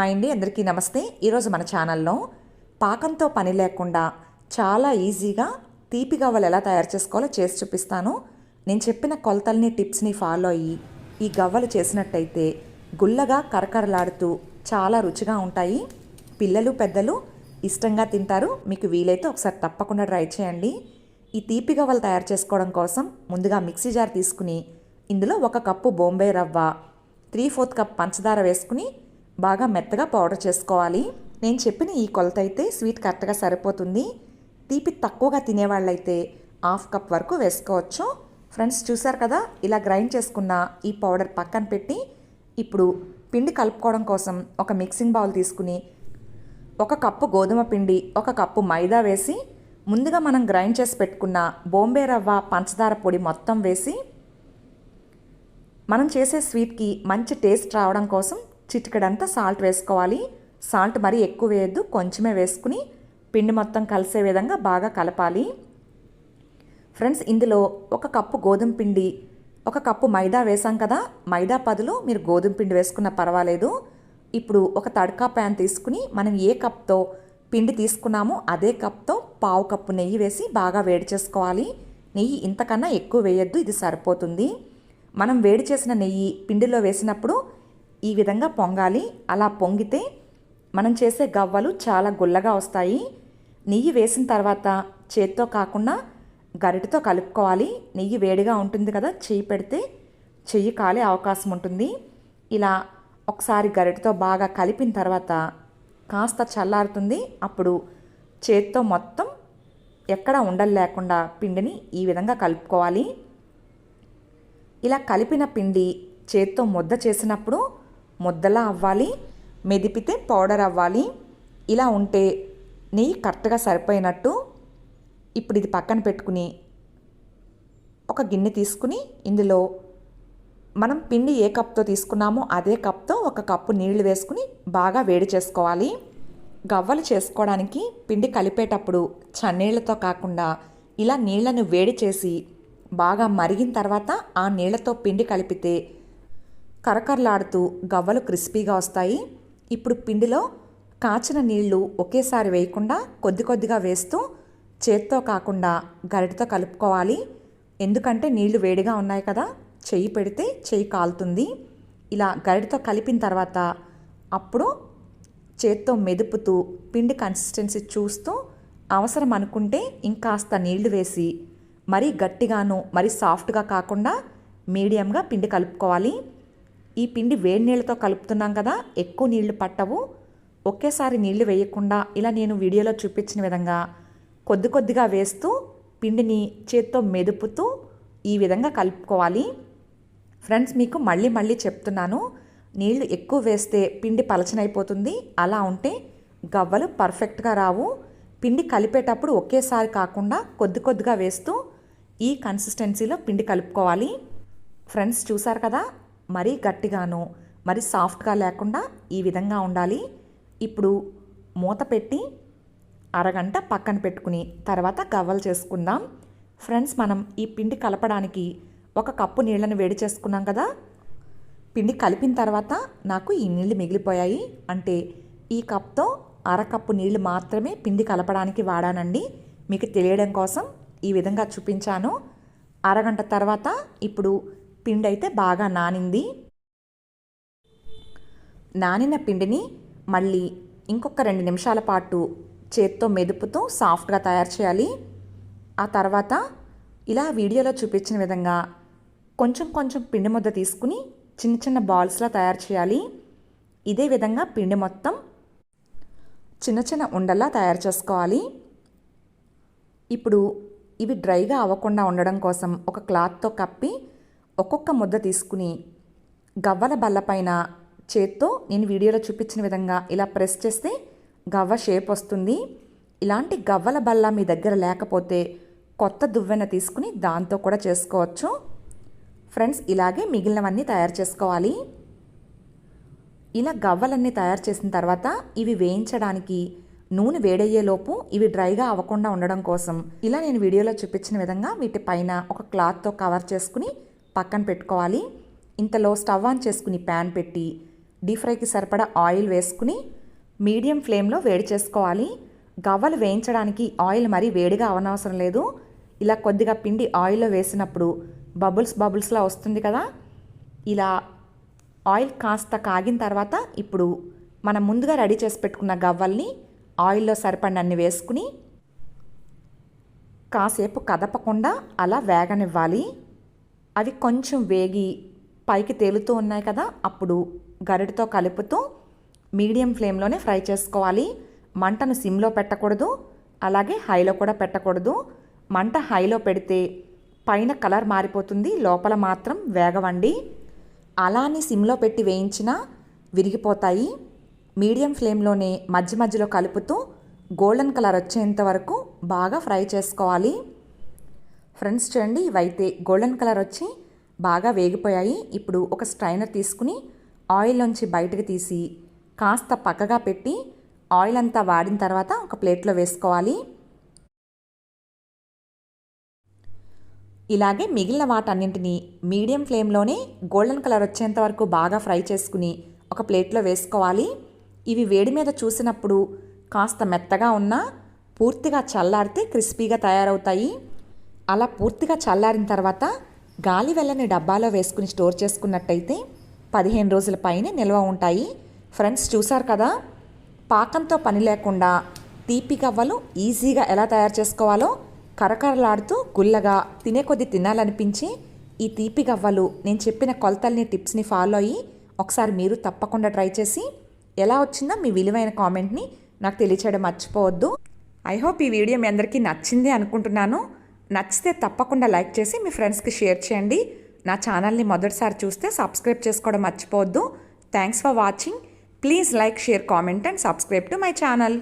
Hi అండి అందరికీ నమస్తే. ఈరోజు మన ఛానల్లో పాకంతో పని లేకుండా చాలా ఈజీగా తీపి గవ్వలు ఎలా తయారు చేసుకోవాలో చేసి చూపిస్తాను. నేను చెప్పిన కొలతల్ని టిప్స్ని ఫాలో అయ్యి ఈ గవ్వలు చేసినట్టయితే గుల్లగా కరకరలాడుతూ చాలా రుచిగా ఉంటాయి. పిల్లలు పెద్దలు ఇష్టంగా తింటారు. మీకు వీలైతే ఒకసారి తప్పకుండా ట్రై చేయండి. ఈ తీపి గవ్వలు తయారు చేసుకోవడం కోసం ముందుగా మిక్సీ జార్ తీసుకుని ఇందులో ఒక కప్పు బొంబే రవ్వ త్రీ ఫోర్త్ కప్ పంచదార వేసుకుని బాగా మెత్తగా పౌడర్ చేసుకోవాలి. నేను చెప్పిన ఈ కొలత అయితే స్వీట్ కరెక్ట్గా సరిపోతుంది. తీపి తక్కువగా తినేవాళ్ళైతే హాఫ్ కప్ వరకు వేసుకోవచ్చు. ఫ్రెండ్స్ చూసారు కదా ఇలా గ్రైండ్ చేసుకున్న ఈ పౌడర్ పక్కన పెట్టి ఇప్పుడు పిండి కలుపుకోవడం కోసం ఒక మిక్సింగ్ బౌల్ తీసుకుని ఒక కప్పు గోధుమ పిండి ఒక కప్పు మైదా వేసి ముందుగా మనం గ్రైండ్ చేసి పెట్టుకున్న బొంబే రవ్వ పంచదార పొడి మొత్తం వేసి మనం చేసే స్వీట్కి మంచి టేస్ట్ రావడం కోసం చిటికడంతా సాల్ట్ వేసుకోవాలి. సాల్ట్ మరీ ఎక్కువ వేయద్దు కొంచెమే వేసుకుని పిండి మొత్తం కలిసే విధంగా బాగా కలపాలి. ఫ్రెండ్స్ ఇందులో ఒక కప్పు గోధుమ పిండి ఒక కప్పు మైదా వేసాం కదా. మైదా పదులు మీరు గోధుమ పిండి వేసుకున్న పర్వాలేదు. ఇప్పుడు ఒక తడకా ప్యాన్ తీసుకుని మనం ఏ కప్తో పిండి తీసుకున్నామో అదే కప్తో పావు కప్పు నెయ్యి వేసి బాగా వేడి చేసుకోవాలి. నెయ్యి ఇంతకన్నా ఎక్కువ వేయొద్దు ఇది సరిపోతుంది. మనం వేడి చేసిన నెయ్యి పిండిలో వేసినప్పుడు ఈ విధంగా పొంగాలి. అలా పొంగితే మనం చేసే గవ్వలు చాలా గుల్లగా వస్తాయి. నెయ్యి వేసిన తర్వాత చేత్తో కాకుండా గరిటతో కలుపుకోవాలి. నెయ్యి వేడిగా ఉంటుంది కదా చెయ్యి పెడితే చెయ్యి కాలే అవకాశం ఉంటుంది. ఇలా ఒకసారి గరిటతో బాగా కలిపిన తర్వాత కాస్త చల్లారుతుంది. అప్పుడు చేత్తో మొత్తం ఎక్కడ ఉండలు లేకుండా పిండిని ఈ విధంగా కలుపుకోవాలి. ఇలా కలిపిన పిండి చేత్తో ముద్ద చేసినప్పుడు ముద్దలా అవ్వాలి మెదిపితే పౌడర్ అవ్వాలి. ఇలా ఉంటే నెయ్యి కరెక్ట్గా సరిపోయినట్టు ఇప్పుడు ఇది పక్కన పెట్టుకుని ఒక గిన్నె తీసుకుని ఇందులో మనం పిండి ఏ కప్తో తీసుకున్నామో అదే కప్తో ఒక కప్పు నీళ్ళు వేసుకుని బాగా వేడి చేసుకోవాలి. గవ్వలు చేసుకోవడానికి పిండి కలిపేటప్పుడు చన్నీళ్ళతో కాకుండా ఇలా నీళ్ళను వేడి చేసి బాగా మరిగిన తర్వాత ఆ నీళ్ళతో పిండి కలిపితే కరకరలాడుతూ గవ్వలు క్రిస్పీగా వస్తాయి. ఇప్పుడు పిండిలో కాచిన నీళ్ళు ఒకేసారి వేయకుండా కొద్ది కొద్దిగా వేస్తూ చేత్తో కాకుండా గరిటతో కలుపుకోవాలి. ఎందుకంటే నీళ్ళు వేడిగా ఉన్నాయి కదా చెయ్యి పెడితే చెయ్యి కాలుతుంది. ఇలా గరిటతో కలిపిన తర్వాత అప్పుడు చేత్తో మెదుపుతూ పిండి కన్సిస్టెన్సీ చూస్తూ అవసరం అనుకుంటే ఇంకాస్త నీళ్ళు వేసి మరీ గట్టిగాను మరీ సాఫ్ట్గా కాకుండా మీడియంగా పిండి కలుపుకోవాలి. ఈ పిండి వేడి నీళ్ళతో కలుపుతున్నాం కదా ఎక్కువ నీళ్ళు పట్టవు. ఒకేసారి నీళ్ళు వేయకుండా ఇలా నేను వీడియోలో చూపించిన విధంగా కొద్ది కొద్దిగా వేస్తూ పిండిని చేత్తో మెదుపుతూ ఈ విధంగా కలుపుకోవాలి. ఫ్రెండ్స్ మీకు మళ్ళీ మళ్ళీ చెప్తున్నాను నీళ్ళు ఎక్కువ వేస్తే పిండి పలచనైపోతుంది. అలా ఉంటే గవ్వలు పర్ఫెక్ట్గా రావు. పిండి కలిపేటప్పుడు ఒకేసారి కాకుండా కొద్ది కొద్దిగా వేస్తూ ఈ కన్సిస్టెన్సీలో పిండి కలుపుకోవాలి. ఫ్రెండ్స్ చూసారు కదా మరీ గట్టిగాను మరి సాఫ్ట్గా లేకుండా ఈ విధంగా ఉండాలి. ఇప్పుడు మూత పెట్టి అరగంట పక్కన పెట్టుకుని తర్వాత గవ్వలు చేసుకుందాం. ఫ్రెండ్స్ మనం ఈ పిండి కలపడానికి ఒక కప్పు నీళ్ళని వేడి చేసుకున్నాం కదా? పిండి కలిపిన తర్వాత నాకు ఈ నీళ్ళు మిగిలిపోయాయి. అంటే ఈ కప్తో అరకప్పు నీళ్ళు మాత్రమే పిండి కలపడానికి వాడానండి. మీకు తెలియడం కోసం ఈ విధంగా చూపించాను. అరగంట తర్వాత ఇప్పుడు పిండి అయితే బాగా నానింది. నానిన పిండిని మళ్ళీ ఇంకొక రెండు నిమిషాల పాటు చేత్తో మెదుపుతూ సాఫ్ట్గా తయారు చేయాలి. ఆ తర్వాత ఇలా వీడియోలో చూపించిన విధంగా కొంచెం కొంచెం పిండి ముద్ద తీసుకుని చిన్న చిన్న బాల్స్లా తయారు చేయాలి. ఇదే విధంగా పిండి మొత్తం చిన్న చిన్న ఉండల్లా తయారు చేసుకోవాలి. ఇప్పుడు ఇవి డ్రైగా అవ్వకుండా ఉండడం కోసం ఒక క్లాత్తో కప్పి ఒక్కొక్క ముద్ద తీసుకుని గవ్వల బల్లపైన చేత్తో నేను వీడియోలో చూపించిన విధంగా ఇలా ప్రెస్ చేస్తే గవ్వ షేప్ వస్తుంది. ఇలాంటి గవ్వల బల్ల మీ దగ్గర లేకపోతే కొత్త దువ్వెన తీసుకుని దాంతో కూడా చేసుకోవచ్చు. ఫ్రెండ్స్ ఇలాగే మిగిలినవన్నీ తయారు చేసుకోవాలి. ఇలా గవ్వలన్నీ తయారు చేసిన తర్వాత ఇవి వేయించడానికి నూనె వేడయ్యేలోపు ఇవి డ్రైగా అవ్వకుండా ఉండడం కోసం ఇలా నేను వీడియోలో చూపించిన విధంగా వీటి పైన ఒక క్లాత్తో కవర్ చేసుకుని పక్కన పెట్టుకోవాలి. ఇంతలో స్టవ్ ఆన్ చేసుకుని ప్యాన్ పెట్టి డీప్ ఫ్రైకి సరిపడా ఆయిల్ వేసుకుని మీడియం ఫ్లేమ్లో వేడి చేసుకోవాలి. గవ్వలు వేయించడానికి ఆయిల్ మరీ వేడిగా అవనవసరం లేదు. ఇలా కొద్దిగా పిండి ఆయిల్లో వేసినప్పుడు బబుల్స్ బబుల్స్లా వస్తుంది కదా. ఇలా ఆయిల్ కాస్త కాగిన తర్వాత ఇప్పుడు మనం ముందుగా రెడీ చేసి పెట్టుకున్న గవ్వల్ని ఆయిల్లో సరిపడినన్ని వేసుకుని కాసేపు కదపకుండా అలా వేగనివ్వాలి. అవి కొంచెం వేగి పైకి తేలుతూ ఉన్నాయి కదా అప్పుడు గరిటతో కలుపుతూ మీడియం ఫ్లేమ్లోనే ఫ్రై చేసుకోవాలి. మంటను సిమ్లో పెట్టకూడదు అలాగే హైలో కూడా పెట్టకూడదు. మంట హైలో పెడితే పైన కలర్ మారిపోతుంది లోపల మాత్రం వేగవండి. అలానే సిమ్లో పెట్టి వేయించినా విరిగిపోతాయి. మీడియం ఫ్లేమ్లోనే మధ్య మధ్యలో కలుపుతూ గోల్డెన్ కలర్ వచ్చేంత వరకు బాగా ఫ్రై చేసుకోవాలి. ఫ్రెండ్స్ చూడండి ఇవైతే గోల్డెన్ కలర్ వచ్చి బాగా వేగిపోయాయి. ఇప్పుడు ఒక స్ట్రైనర్ తీసుకుని ఆయిల్లోంచి బయటకు తీసి కాస్త పక్కగా పెట్టి ఆయిల్ అంతా వాడిన తర్వాత ఒక ప్లేట్లో వేసుకోవాలి. ఇలాగే మిగిలిన వాటన్నింటినీ మీడియం ఫ్లేమ్లోనే గోల్డెన్ కలర్ వచ్చేంత వరకు బాగా ఫ్రై చేసుకుని ఒక ప్లేట్లో వేసుకోవాలి. ఇవి వేడి మీద చూసినప్పుడు కాస్త మెత్తగా ఉన్నా పూర్తిగా చల్లారితే క్రిస్పీగా తయారవుతాయి. అలా పూర్తిగా చల్లారిన తర్వాత గాలి వెళ్ళని డబ్బాలో వేసుకుని స్టోర్ చేసుకున్నట్టయితే పదిహేను రోజుల పైనే నిల్వ ఉంటాయి. ఫ్రెండ్స్ చూసారు కదా? పాకంతో పని లేకుండా తీపి గవ్వలు ఈజీగా ఎలా తయారు చేసుకోవాలో కరకరలాడుతూ గుల్లగా తినే కొద్ది తినాలనిపించి ఈ తీపి గవ్వలు నేను చెప్పిన కొలతల్ని టిప్స్ని ఫాలో అయ్యి ఒకసారి మీరు తప్పకుండా ట్రై చేసి ఎలా వచ్చిందో మీ విలువైన కామెంట్ని నాకు తెలియచేయడం మర్చిపోవద్దు. ఐ హోప్ ఈ వీడియో మీ అందరికీ నచ్చింది అనుకుంటున్నాను. నచ్చితే తప్పకుండా లైక్ చేసి మీ ఫ్రెండ్స్కి షేర్ చేయండి. నా ఛానల్ని మొదటిసారి చూస్తే సబ్స్క్రైబ్ చేసుకోవడం మర్చిపోవద్దు. Thanks for watching. Please like share comment and subscribe to my channel.